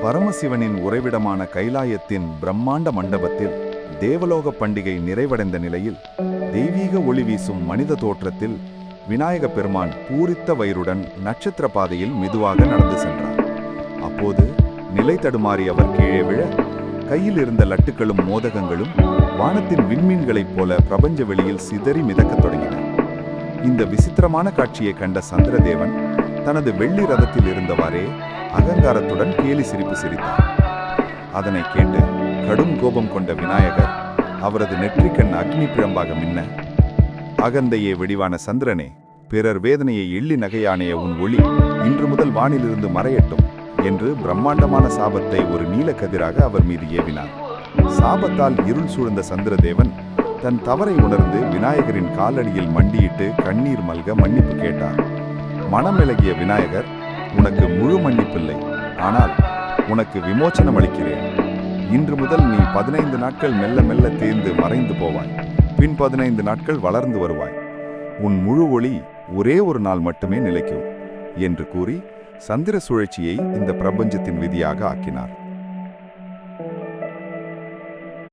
பரமசிவனின் உறைவிடமான கைலாயத்தின் பிரம்மாண்ட மண்டபத்தில் தேவலோக பண்டிகை நிறைவடைந்த நிலையில் தெய்வீக ஒளி வீசும் மனித தோற்றத்தில் விநாயக பெருமான் பூரித்த வயிறுடன் நட்சத்திர பாதையில் மெதுவாக நடந்து சென்றார். அப்போது நிலை தடுமாறி அவர் கீழே விழ கையில் இருந்த லட்டுக்களும் மோதகங்களும் வானத்தின் விண்மீன்களைப் போல பிரபஞ்ச வெளியில் சிதறி மிதக்கத் தொடங்கின இந்த விசித்திரமான காட்சியை கண்ட சந்திரதேவன் தனது வெள்ளி ரதத்தில் இருந்தவாறே அகங்காரத்துடன் கேலி சிரிப்பு சிரித்தார். அதனை கேட்டு கடும் கோபம் கொண்ட விநாயகர் அவரது நெற்றிக்கண் அக்னி பிழம்பாக மின்ன. அகந்தையே வெடிவான சந்திரனே பிறர் வேதனையை எள்ளி நகையானைய உன் ஒளி இன்று முதல் வானிலிருந்து மறையட்டும் என்று பிரம்மாண்டமான சாபத்தை ஒரு நீலக்கதிராக அவர் மீது ஏவினார். சாபத்தால் இருள் சூழ்ந்த சந்திரதேவன் தன் தவறை உணர்ந்து விநாயகரின் காலடியில் மண்டியிட்டு கண்ணீர் மல்க மன்னிப்பு கேட்டார். மனமிளகிய விநாயகர் உனக்கு முழு மன்னிப்பில்லை ஆனால் உனக்கு விமோச்சனம் அளிக்கிறேன். இன்று முதல் நீ பதினைந்து நாட்கள் மெல்ல மெல்ல தேர்ந்து மறைந்து போவாய். பின் பதினைந்து நாட்கள் வளர்ந்து வருவாய். உன் முழு ஒளி ஒரே ஒரு நாள் மட்டுமே நிலைக்கும் என்று கூறி சந்திர சுழற்சியை இந்த பிரபஞ்சத்தின் விதியாக ஆக்கினார்.